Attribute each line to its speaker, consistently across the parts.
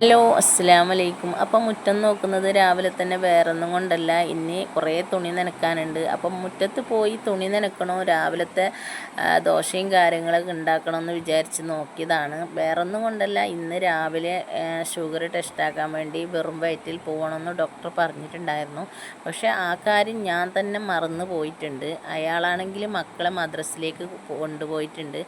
Speaker 1: Hello അസ്സാം വലൈക്കും അപ്പം മുറ്റം നോക്കുന്നത് രാവിലെ തന്നെ വേറൊന്നും കൊണ്ടല്ല. ഇനി കുറേ തുണി നനക്കാനുണ്ട്. അപ്പം മുറ്റത്ത് പോയി തുണി നനക്കണോ രാവിലത്തെ ദോശയും കാര്യങ്ങളൊക്കെ ഉണ്ടാക്കണമെന്ന് വിചാരിച്ച് നോക്കിയതാണ്. വേറൊന്നും കൊണ്ടല്ല. ഇന്ന് രാവിലെ ഷുഗർ ടെസ്റ്റാക്കാൻ വേണ്ടി വെറും വയറ്റിൽ പോകണമെന്ന് ഡോക്ടർ പറഞ്ഞിട്ടുണ്ടായിരുന്നു. പക്ഷേ ആ കാര്യം ഞാൻ തന്നെ മറന്നു പോയിട്ടുണ്ട്. അയാളാണെങ്കിൽ മക്കളെ മദ്രസിലേക്ക് കൊണ്ടുപോയിട്ടുണ്ട്.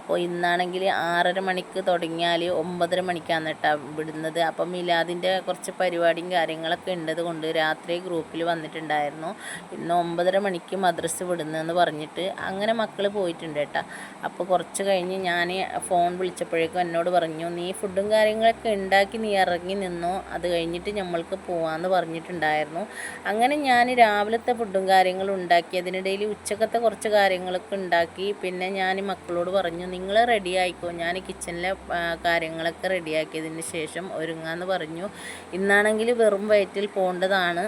Speaker 1: അപ്പോൾ ഇന്നാണെങ്കിൽ ആറര മണിക്ക് തുടങ്ങിയാൽ ഒമ്പതര മണിക്കാണ് കേട്ടോ. വിടുന്നത് അപ്പം മിലാദിന്റെ കുറച്ച് പരിപാടിയും കാര്യങ്ങളൊക്കെ ഉള്ളത് കൊണ്ട് രാത്രി ഗ്രൂപ്പിൽ വന്നിട്ടുണ്ടായിരുന്നു. ഇന്ന് ഒമ്പതര മണിക്ക് മദ്രസ് വിടുന്നതെന്ന് പറഞ്ഞിട്ട് അങ്ങനെ മക്കൾ പോയിട്ടുണ്ട് കേട്ടോ. അപ്പോൾ കുറച്ച് കഴിഞ്ഞ് ഞാൻ ഫോൺ വിളിച്ചപ്പോഴേക്കും എന്നോട് പറഞ്ഞു നീ ഫുഡും കാര്യങ്ങളൊക്കെ ഉണ്ടാക്കി നീ ഇറങ്ങി നിന്നോ. അത് കഴിഞ്ഞിട്ട് നമ്മൾക്ക് പോവാമെന്ന് പറഞ്ഞിട്ടുണ്ടായിരുന്നു. അങ്ങനെ ഞാൻ രാവിലത്തെ ഫുഡും കാര്യങ്ങളും ഉണ്ടാക്കി അതിനിടയിൽ ഉച്ചക്കത്തെ കുറച്ച് കാര്യങ്ങളൊക്കെ ഉണ്ടാക്കി. പിന്നെ ഞാൻ മക്കളോട് പറഞ്ഞു നിങ്ങൾ റെഡി ആയിക്കോ. ഞാൻ കിച്ചണിലെ കാര്യങ്ങളൊക്കെ റെഡിയാക്കിയതിന് ശേഷം ഒരുങ്ങാന്ന് പറഞ്ഞു. ഇന്നാണെങ്കിൽ വെറും വയറ്റിൽ പോകേണ്ടതാണ്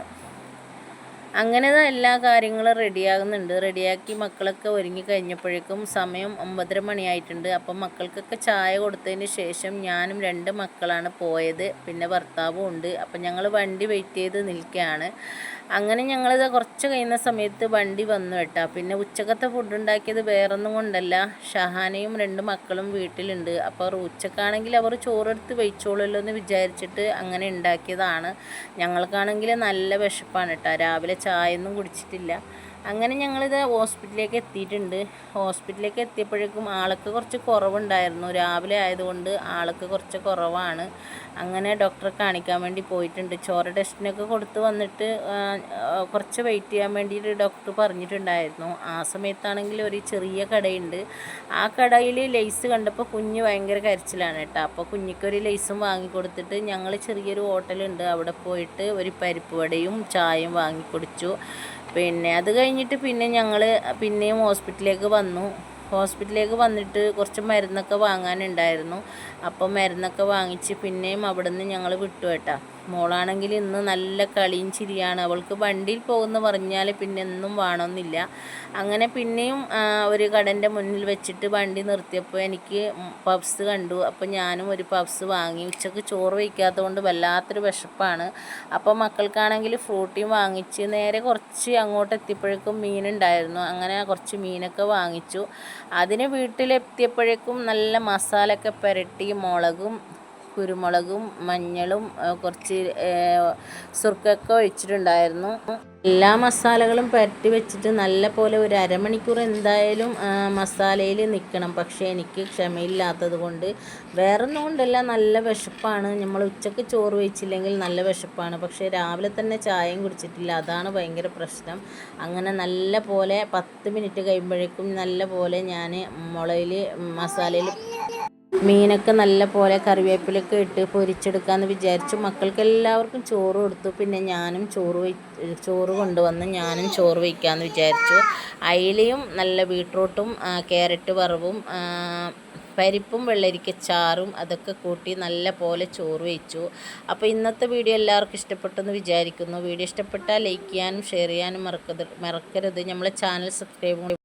Speaker 1: അങ്ങനെ എല്ലാ കാര്യങ്ങളും റെഡിയാകുന്നുണ്ട്. റെഡിയാക്കി മക്കളൊക്കെ ഒരുങ്ങി കഴിഞ്ഞപ്പോഴേക്കും സമയം ഒമ്പതര മണിയായിട്ടുണ്ട്. അപ്പം മക്കൾക്കൊക്കെ ചായ കൊടുത്തതിന് ശേഷം ഞാനും രണ്ട് മക്കളാണ് പോയത്. പിന്നെ ഭർത്താവും ഉണ്ട്. അപ്പം ഞങ്ങൾ വണ്ടി വെയിറ്റ് ചെയ്ത് നിൽക്കുകയാണ്. അങ്ങനെ ഞങ്ങളിത് കുറച്ച് കഴിയുന്ന സമയത്ത് വണ്ടി വന്നു കേട്ടാ. പിന്നെ ഉച്ചക്കത്തെ ഫുഡ് ഉണ്ടാക്കിയത് വേറൊന്നും കൊണ്ടല്ല. ഷഹാനയും രണ്ട് മക്കളും വീട്ടിലുണ്ട്. അപ്പോൾ അവർ ഉച്ചക്കാണെങ്കിൽ അവർ ചോറെടുത്ത് വെയിച്ചോളുമല്ലോ എന്ന് വിചാരിച്ചിട്ട് അങ്ങനെ ഉണ്ടാക്കിയതാണ്. ഞങ്ങൾക്കാണെങ്കിൽ നല്ല വിശപ്പാണ് കേട്ടോ. രാവിലെ ചായയൊന്നും കുടിച്ചിട്ടില്ല. അങ്ങനെ ഞങ്ങളിത് ഹോസ്പിറ്റലിലേക്ക് എത്തിയിട്ടുണ്ട്. ഹോസ്പിറ്റലിലേക്ക് എത്തിയപ്പോഴേക്കും ആൾക്ക് കുറച്ച് കുറവുണ്ടായിരുന്നു. രാവിലെ ആയതുകൊണ്ട് ആൾക്ക് കുറച്ച് കുറവാണ്. അങ്ങനെ ഡോക്ടറെ കാണിക്കാൻ വേണ്ടി പോയിട്ടുണ്ട്. ചോര ടെസ്റ്റിനൊക്കെ കൊടുത്ത് വന്നിട്ട് കുറച്ച് വെയിറ്റ് ചെയ്യാൻ വേണ്ടിയിട്ട് ഡോക്ടർ പറഞ്ഞിട്ടുണ്ടായിരുന്നു. ആ സമയത്താണെങ്കിൽ ഒരു ചെറിയ കടയുണ്ട്. ആ കടയിൽ ലേസ് കണ്ടപ്പോൾ കുഞ്ഞ് ഭയങ്കര കരച്ചിലാണ് കേട്ടോ. അപ്പോൾ കുഞ്ഞിക്കൊരു ലേസും വാങ്ങിക്കൊടുത്തിട്ട് ഞങ്ങൾ ചെറിയൊരു ഹോട്ടലുണ്ട്. അവിടെ പോയിട്ട് ഒരു പരിപ്പ് വടയും ചായയും വാങ്ങിക്കൊടുത്തു. പിന്നെ അത് കഴിഞ്ഞിട്ട് പിന്നെ ഞങ്ങൾ പിന്നെയും ഹോസ്പിറ്റലിലേക്ക് വന്നു. ഹോസ്പിറ്റലിലേക്ക് വന്നിട്ട് കുറച്ച് മരുന്നൊക്കെ വാങ്ങാനുണ്ടായിരുന്നു. അപ്പോൾ മരുന്നൊക്കെ വാങ്ങിച്ച് പിന്നെയും അവിടെ നിന്ന് ഞങ്ങൾ വിട്ടു കേട്ടാ. മോളാണെങ്കിൽ ഇന്ന് നല്ല കളിയും ചിരിയാണ്. അവൾക്ക് വണ്ടിയിൽ പോകുമെന്ന് പറഞ്ഞാൽ പിന്നെ ഒന്നും വേണമെന്നില്ല. അങ്ങനെ പിന്നെയും ഒരു കടന്റെ മുന്നിൽ വെച്ചിട്ട് വണ്ടി നിർത്തിയപ്പോൾ എനിക്ക് പബ്സ് കണ്ടു. അപ്പോൾ ഞാനും ഒരു പബ്സ് വാങ്ങി. ഉച്ചയ്ക്ക് ചോറ് വയ്ക്കാത്തത് കൊണ്ട് വല്ലാത്തൊരു വിശപ്പാണ്. അപ്പോൾ മക്കൾക്കാണെങ്കിൽ ഫ്രൂട്ടിയും വാങ്ങിച്ച് നേരെ കുറച്ച് അങ്ങോട്ട് എത്തിയപ്പോഴേക്കും മീനുണ്ടായിരുന്നു. അങ്ങനെ കുറച്ച് മീനൊക്കെ വാങ്ങിച്ചു. അതിന് വീട്ടിലെത്തിയപ്പോഴേക്കും നല്ല മസാലയൊക്കെ പുരട്ടി മുളകും കുരുമുളകും മഞ്ഞളും കുറച്ച് സുർക്കൊക്കെ ഒഴിച്ചിട്ടുണ്ടായിരുന്നു. എല്ലാ മസാലകളും പരട്ടി വെച്ചിട്ട് നല്ല പോലെ ഒരു അരമണിക്കൂർ എന്തായാലും മസാലയിൽ നിൽക്കണം. പക്ഷേ എനിക്ക് ക്ഷമയില്ലാത്തത് കൊണ്ട് വേറൊന്നും കൊണ്ടല്ല നല്ല വിശപ്പാണ്. നമ്മൾ ഉച്ചയ്ക്ക് ചോറ് വെച്ചില്ലെങ്കിൽ നല്ല വിശപ്പാണ്. പക്ഷേ രാവിലെ തന്നെ ചായയും കുടിച്ചിട്ടില്ല. അതാണ് ഭയങ്കര പ്രശ്നം. അങ്ങനെ നല്ല പോലെ പത്ത് മിനിറ്റ് കഴിയുമ്പോഴേക്കും നല്ല പോലെ ഞാൻ മുളയിൽ മസാലയിൽ മീനൊക്കെ നല്ല പോലെ കറിവേപ്പിലൊക്കെ ഇട്ട് പൊരിച്ചെടുക്കാമെന്ന് വിചാരിച്ചു. മക്കൾക്ക് എല്ലാവർക്കും ചോറ് കൊടുത്തു. പിന്നെ ഞാനും ചോറ് ചോറ് കൊണ്ടുവന്ന് ഞാനും ചോറ് വയ്ക്കാമെന്ന് വിചാരിച്ചു. അയിലയും നല്ല ബീട്രൂട്ടും ക്യാരറ്റ് വറവും പരിപ്പും പരിപ്പും വെള്ളരിക്കച്ചാറും അതൊക്കെ കൂട്ടി നല്ല പോലെ ചോറ് വെച്ചു. അപ്പോൾ ഇന്നത്തെ വീഡിയോ എല്ലാവർക്കും ഇഷ്ടപ്പെട്ടെന്ന് വിചാരിക്കുന്നു. വീഡിയോ ഇഷ്ടപ്പെട്ടാൽ ലൈക്ക് ചെയ്യാനും ഷെയർ ചെയ്യാനും മറക്കരുത് മറക്കരുത്. നമ്മളെ ചാനൽ സബ്സ്ക്രൈബ്